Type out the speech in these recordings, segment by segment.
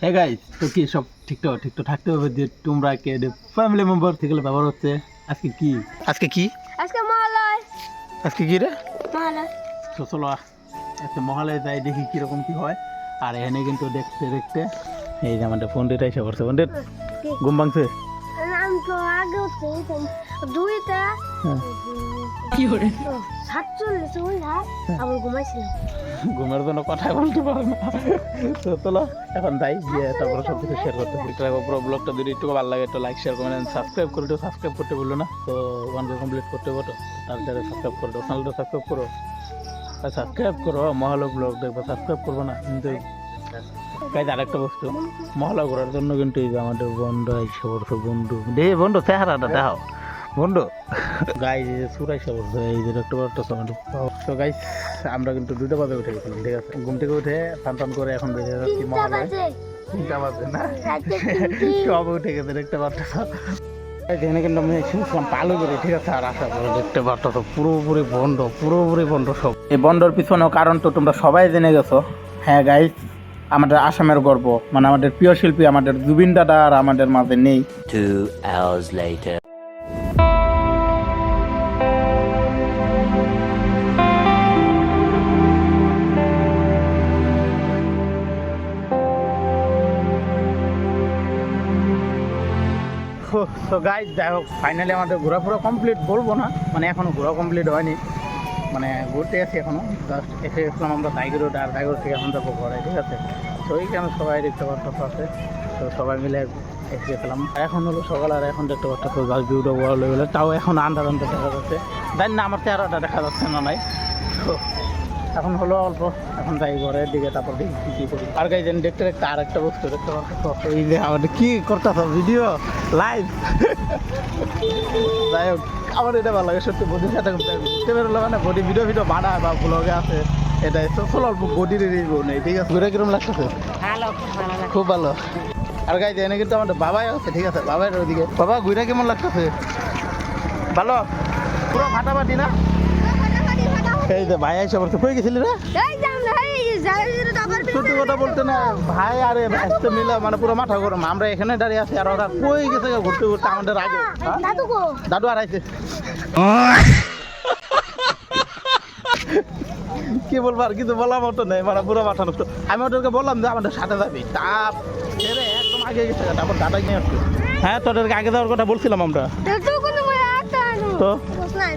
হ্যাঁ গাইস তো কি সব ঠিকঠাক ঠিকঠাক থাকতে হবে যে তোমরা কে ফ্যামিলি মেম্বার থেকে ব্যবহার হচ্ছে। আজকে কি? আজকে কি? আজকে মহালয়। আজকে কি রে? মহালয়। তো চলো আজকে মহালয় যাই দেখি কীরকম কি হয়। আর এখানে কিন্তু দেখতে দেখতে এই যে আমাদের পন্ডিত এসে পড়ছে। পন্ডিত কি? ঘুম ভাঙছে? আমি তো আগে দুইটা হ্যাঁ। ঘুমাইছিলাম। ঘুমের জন্য কথা বলতে পারে না। তো এখন যাই গিয়ে তারপরে সব কিছু শেয়ার করতে। পুরো ব্লগটা যদি একটু ভালো লাগে একটু লাইক শেয়ার করেন সাবস্ক্রাইব করে দিও। সাবস্ক্রাইব করতে বলল না। তো ওয়ান কমপ্লিট করতে পারো। তার যারা সাবস্ক্রাইব করে দাও। চ্যানেলটা সাবস্ক্রাইব করো। আর সাবস্ক্রাইব করো মহলো ব্লগ দেখব। সাবস্ক্রাইব করব না কিন্তু গাইজ আরেকটা বস্তু। মহলা করার জন্য কিন্তু এই যে আমাদের বন্ধু পড়ছে বন্ধু। দে বন্ধু চেহারাটা দেখাও। বন্ধু? গাই যে এই যে একটা একটা সময় তো গাইজ আমরা কিন্তু দুটো বাজে উঠে গেছিলাম ঠিক আছে? ঘুম থেকে উঠে স্নান টান করে এখন বেরিয়ে যাচ্ছি মহালয়। বাজে। তিনটা বাজে না? সব উঠে গেছে দেখতে পাচ্ছ এখানে কিন্তু আমি শুনছিলাম পালু করে ঠিক আছে? আর আশা করে দেখতে পাচ্ছ তো পুরোপুরি বন্ধ পুরোপুরি বন্ধ সব। এই বন্ধর পিছনেও কারণ তো তোমরা সবাই জেনে গেছো। হ্যাঁ গাইজ আমাদের আসামের গর্ব। মানে আমাদের প্রিয় শিল্পী আমাদের জুবিন দাদা আর আমাদের মাঝে নেই। Two hours later. তো গাইজ যাই হোক ফাইনালি আমাদের ঘোরাফোরা কমপ্লিট বলব না মানে এখনও ঘোরা কমপ্লিট হয়নি। মানে ঘুরতে আছি এখনও জাস্ট এসে গেছিলাম আমরা টাইগার রোড আর টাইগার থেকে এখন যাব ঘরে, ঠিক আছে? তো ওইখানে সবাই দেখতে পারতো আছে। তো সবাই মিলে এসে গেছিলাম। এখন হলো সকাল, আর এখন দেখতে তো গাছ ভিউটা বড় লেভেলে তাও এখন আন্ধার আন্ধার দেখা যাচ্ছে। জানি না, আমার চেহারাটা দেখা যাচ্ছে না নাই। তো এখন হলো অল্প এখন যাই ঘরের দিকে তারপর দেখি কি করি। আর গাই জানি দেখতে দেখতে আর একটা বস্তু দেখতে পাচ্ছ। এই যে আমাদের কি করতেছ? ভিডিও? লাইভ যাই হোক আমার এটা ভালো লাগে সত্যি বডির সাথে ঘুরতে বেরোলে মানে বডি ভিডিও ভিডিও বানায় বা ব্লগে আছে এটাই। তো চলো অল্প বডির রিভিউ নেই ঠিক আছে? ঘুরে কিরম লাগতেছে? খুব ভালো আর গাই এনে কিন্তু আমাদের বাবাই আছে ঠিক আছে? বাবাই ওদিকে। বাবা ঘুরে কেমন লাগতেছে? ভালো? পুরো ফাটাফাটি না? এই যে ভাই এসে পড়ছে কই গেছিলি রে? সত্যি কথা বলতে না ভাই আরে ব্যস্ত মিলে মানে পুরো মাথা গরম। আমরা এখানে দাঁড়িয়ে আছি আর ওরা কই গেছে ঘুরতে ঘুরতে আমাদের আগে? হ্যাঁ? দাদু আর আইছে। কি বলব আর কিছু বলার মতো নেই মানে পুরো মাথা নষ্ট। আমি ওদেরকে বললাম যে আমাদের সাথে যাবি। তা ছেড়ে একদম আগে গেছে তারপর দাদা নিয়ে আসছে। হ্যাঁ তোদেরকে আগে যাওয়ার কথা বলছিলাম আমরা। তো?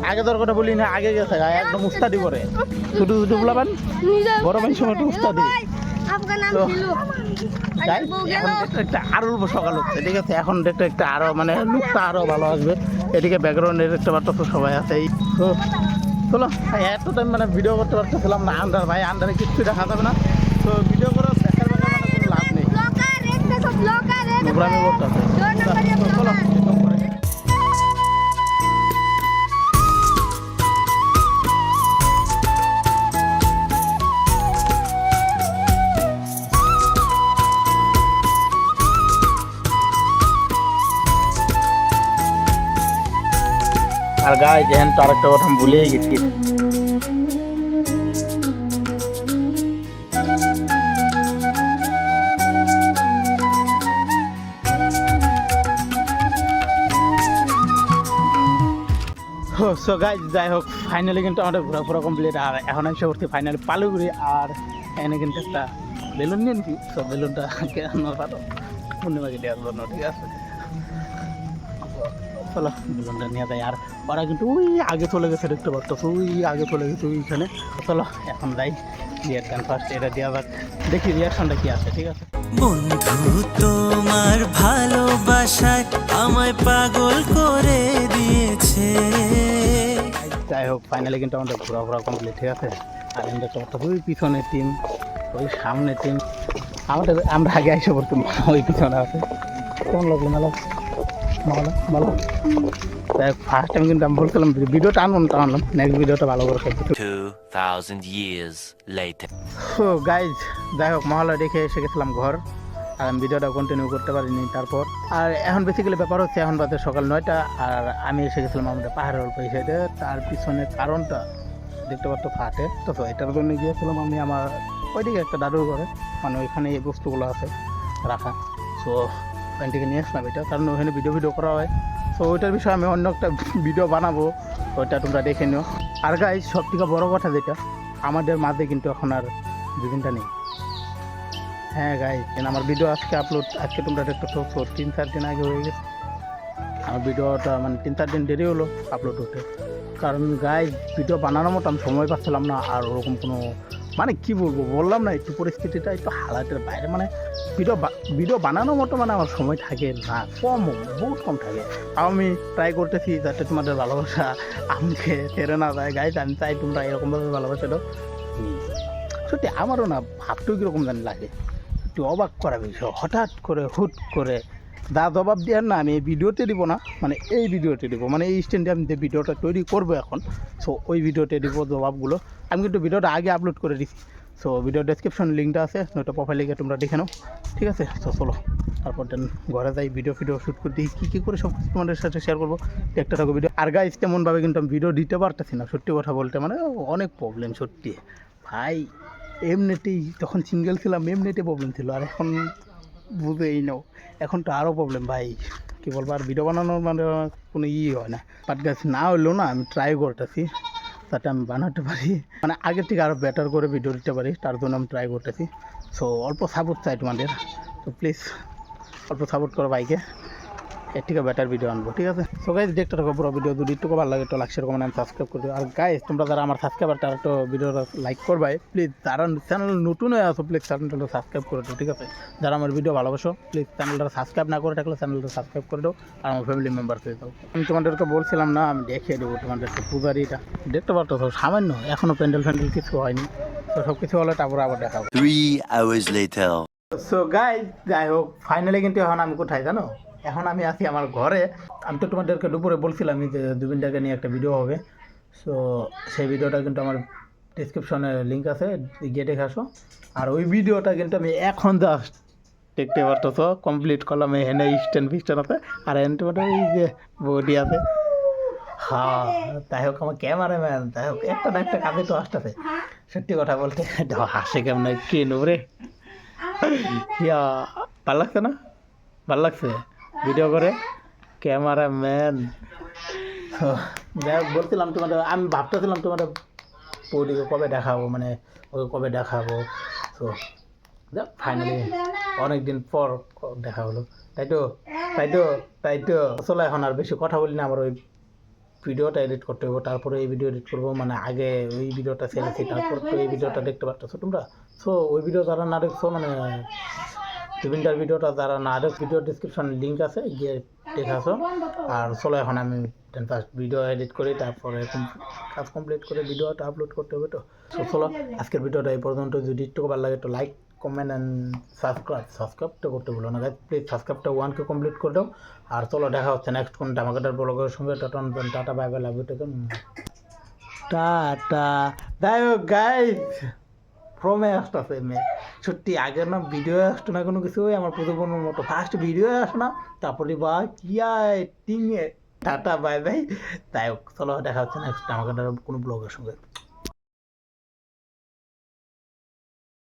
আগে যাওয়ার কথা বলি না আগে গেছে একদম উস্তাদি করে ছোটো ছোটো বলাবেন বড় মানুষের মতো উস্তাদি। আরও সকাল হচ্ছে ঠিক আছে? এখন দেখতে একটা আরও মানে লুকটা আরও ভালো আসবে। এদিকে ব্যাকগ্রাউন্ডে দেখতে পারতো তো সবাই আছে তো। চলো এত টাইম মানে ভিডিও করতে পারতেছিলাম না আন্ডার ভাই আন্ডারে কিচ্ছু দেখা যাবে না। তো ভিডিও করার দেখার মানে কোনো লাভ নেই। একটা করতে চলো আর গায়ে যেহেন তো আরেকটা কথা আমি ভুলেই গেছি। সো গাইজ যাই হোক ফাইনালি কিন্তু আমাদের ঘোরাফোরা কমপ্লিট আর এখন এসে উঠছি ফাইনালি পালুগুড়ি, আর এখানে কিন্তু একটা বেলুন নিয়ে নিছি। সব বেলুনটা কেন পারো? পূর্ণিমাকে দেওয়ার জন্য, ঠিক আছে? চলো বেলুনটা নিয়ে যাই আর ওরা কিন্তু ওই আগে চলে গেছে দেখতে পাচ্ছ ওই আগে চলে গেছে ওইখানে। চলো এখন যাই। গান ফার্স্ট এটা দেওয়া যাক। দেখি রিয়াকশনটা কি আছে ঠিক আছে? বন্ধু তোমার ভালোবাসায় আমায় পাগল করে দিয়েছে। যাই হোক ফাইনালি কিন্তু আমাদের ঘোরা ঘোরা কমপ্লিট ঠিক আছে? আর আমাদের তো ওই পিছনের টিম ওই সামনের টিম আমাদের আমরা আগে এসে পড়তাম ওই পিছনে আছে। কেমন লাগল মেলা ভালো ভালো। ফার্স্ট টাইম কিন্তু আমি বলছিলাম ভিডিওটা আনলাম তো আনলাম নেক্সট ভিডিওটা ভালো করে করতে Two thousand years later. তো গাইজ যাই হোক মহালয় দেখে এসে গেছিলাম ঘর। আর আমি ভিডিওটা কন্টিনিউ করতে পারিনি তারপর। আর এখন বেসিক্যালি ব্যাপার হচ্ছে এখন বাজে সকাল নয়টা আর আমি এসে গেছিলাম আমাদের পাহাড়ের অল্প সাইডে তার পিছনে কারণটা দেখতে পারতো ফাটে তো তো এটার জন্য গিয়েছিলাম আমি আমার ওইদিকে একটা দাদুর ঘরে। মানে ওইখানে এই বস্তুগুলো আছে রাখা। সো থেকে নিয়ে আসলাম এটা, কারণ ওখানে ভিডিও ভিডিও করা হয়। সো ওইটার বিষয়ে আমি অন্য একটা ভিডিও বানাবো ওইটা তোমরা দেখে নিও। আর গাই সব থেকে বড়ো কথা যেটা, আমাদের মাঝে কিন্তু এখন আর দুদিনটা নেই। হ্যাঁ গাই আমার ভিডিও আজকে আপলোড আজকে তোমরা দেখতে পাচ্ছ তিন, চার দিন আগে হয়ে গেছে। আমার ভিডিওটা মানে তিন, চার দিন দেরি হলো আপলোড হতে। কারণ গাই ভিডিও বানানোর মতো আমি সময় পাচ্ছিলাম না, আর ওরকম কোনো মানে কি বলব, বললাম না একটু পরিস্থিতিটা একটু হালাতের বাইরে। মানে ভিডিও ভিডিও বানানোর মতো মানে আমার সময় থাকে না, কম, বহুত কম থাকে। আমি ট্রাই করতেছি যাতে তোমাদের ভালোবাসা আমাকে ছেড়ে না যায়। গাইজ আমি চাই তোমরা এরকমভাবে ভালোবাসা দাও। সত্যি, আমারও না ভাবতেও কীরকম জানি লাগে। একটু অবাক করা বিষয়। হঠাৎ করে, হুট করে দা জবাব দেওয়ার না, আমি এই ভিডিওতে দিব না মানে এই ভিডিওতে দিব মানে এই স্ট্যান্ডে আমি যে ভিডিওটা তৈরি করব এখন সো ওই ভিডিওতে দিব জবাবগুলো। আমি কিন্তু ভিডিওটা আগে আপলোড করে দিছি সো ভিডিও ডেসক্রিপশন লিঙ্কটা আছে, নয়তো প্রোফাইলে গিয়ে তোমরা দেখে নাও, ঠিক আছে? তো চলো, তারপর দেন ঘরে যাই ভিডিও ফিডিও শ্যুট করে দিই, কী কী করে সব কিছু তোমাদের সাথে শেয়ার করব একটা থাকো ভিডিও আর গাইজ তেমনভাবে কিন্তু আমি ভিডিও দিতে পারতেছি না, সত্যি কথা বলতে মানে অনেক প্রবলেম সত্যি। ভাই, এমনিতেই তখন সিঙ্গেল ছিলাম এমনিতে প্রবলেম ছিল, আর এখন বুঝেই নাও। এখন তো আরও প্রবলেম ভাই। কী বলব, আর ভিডিও বানানোর মানে কোনো ই হয় না। পাট গাছ না হলেও না, আমি ট্রাই করতেছি। তাতে আমি বানাতে পারি। মানে আগের থেকে আরও বেটার করে ভিডিও দিতে পারি, তার জন্য আমি ট্রাই করতেছি। সো অল্প সাপোর্ট চাই তোমাদের। তো প্লিজ অল্প সাপোর্ট করো ভাইকে। এর থেকে বেটার ভিডিও আনব ঠিক আছে? সো গাইজ দেখতে থাকো পুরো ভিডিও যদি একটু ভালো লাগে তো লাইক শেয়ার কমেন্ট সাবস্ক্রাইব করে দিও। আর গাইজ তোমরা যারা আমার সাবস্ক্রাইবার তারা তো ভিডিওটা লাইক করবাই প্লিজ যারা চ্যানেল নতুন হয়ে আসো প্লিজ চ্যানেলটা সাবস্ক্রাইব করে দিও ঠিক আছে? যারা আমার ভিডিও ভালোবাসো প্লিজ চ্যানেলটা সাবস্ক্রাইব না করে থাকলে চ্যানেলটা সাবস্ক্রাইব করে দাও আর আমার ফ্যামিলি মেম্বার হয়ে দাও। আমি তোমাদেরকে বলছিলাম না আমি দেখিয়ে দেবো তোমাদেরকে পূজারিটা। দেখতে পারতো তো সামান্য এখনও প্যান্ডেল ফ্যান্ডেল কিছু হয়নি। তো সব কিছু হলে তারপরে আবার দেখাবো Three hours later. So guy যাই হোক ফাইনালি কিন্তু এখন আমি কোথায় জানো? এখন আমি আছি আমার ঘরে। আমি তো তোমাদেরকে দুপুরে বলছিলাম যে জুবিনটাকে নিয়ে একটা ভিডিও হবে। সো সেই ভিডিওটা কিন্তু আমার ডিসক্রিপশনে লিঙ্ক আছে, গিয়ে দেখে আসো। আর ওই ভিডিওটা কিন্তু আমি এখন জাস্ট দেখতে পারতো কমপ্লিট করলাম, এখানে স্ট্যান্ড ফিস্ট্যান্ড আছে। আর এখানে তোমাদের এই যে বডি আছে। হ্যাঁ তাই হোক, আমার ক্যামেরাম্যান তাই হোক, একটা না একটা কাজে তো আসতেছে। সত্যি কথা বলতে হাসে কেমন, কে রে? ইয়া, ভালো লাগছে না? ভালো লাগছে? ভিডিও করে? ক্যামেরাম্যান যাই হোক, বলছিলাম তোমাদের, আমি ভাবতেছিলাম তোমাদের বৌদিকে কবে দেখাবো মানে ওকে কবে দেখাবো। তো দেখ ফাইনালি অনেক দিন পর দেখা হলো। তাই তো তাই তো তাই তো আসলে এখন আর বেশি কথা বলি না, আমার ওই ভিডিওটা এডিট করতে হবে তারপরে এই ভিডিও এডিট করব মানে আগে ওই ভিডিওটা ছেড়েছি তারপর তো এই ভিডিওটা দেখতে পারতেছো তোমরা? সো ওই ভিডিও যারা না দেখছ মানে জুবিনটার ভিডিওটা যারা না দেখ ভিডিও ডিসক্রিপশন লিঙ্ক আছে, গিয়ে দেখে আসো। আর চলো এখন আমি ফার্স্ট ভিডিও এডিট করি, তারপরে কাজ কমপ্লিট করে ভিডিওটা আপলোড করতে হবে তো। চলো, আজকের ভিডিওটা এই পর্যন্ত। যদি একটু ভালো লাগে তো লাইক কমেন্ট অ্যান্ড সাবস্ক্রাইব সাবস্ক্রাইবটা করতে বলো না প্লিজ সাবস্ক্রাইবটা ওয়ানকে কমপ্লিট করে দাও। আর চলো, দেখা হচ্ছে নেক্সট কোন ডামাকাটার ব্লগের সঙ্গে। Tata tata bye bye love taken tata. যাই হোক গাইজ প্রমে আসতেছে মেয়ে সত্যি, আগের না ভিডিও আসতো না কোনো কিছু আমার প্রথম মতো। ফার্স্ট ভিডিও আসে না, তারপরে বা কিয়া টিংয়ে টাটা বাই বাই তাই চলো, দেখা হচ্ছে নেক্সট আমাকে কোনো ব্লগের সঙ্গে।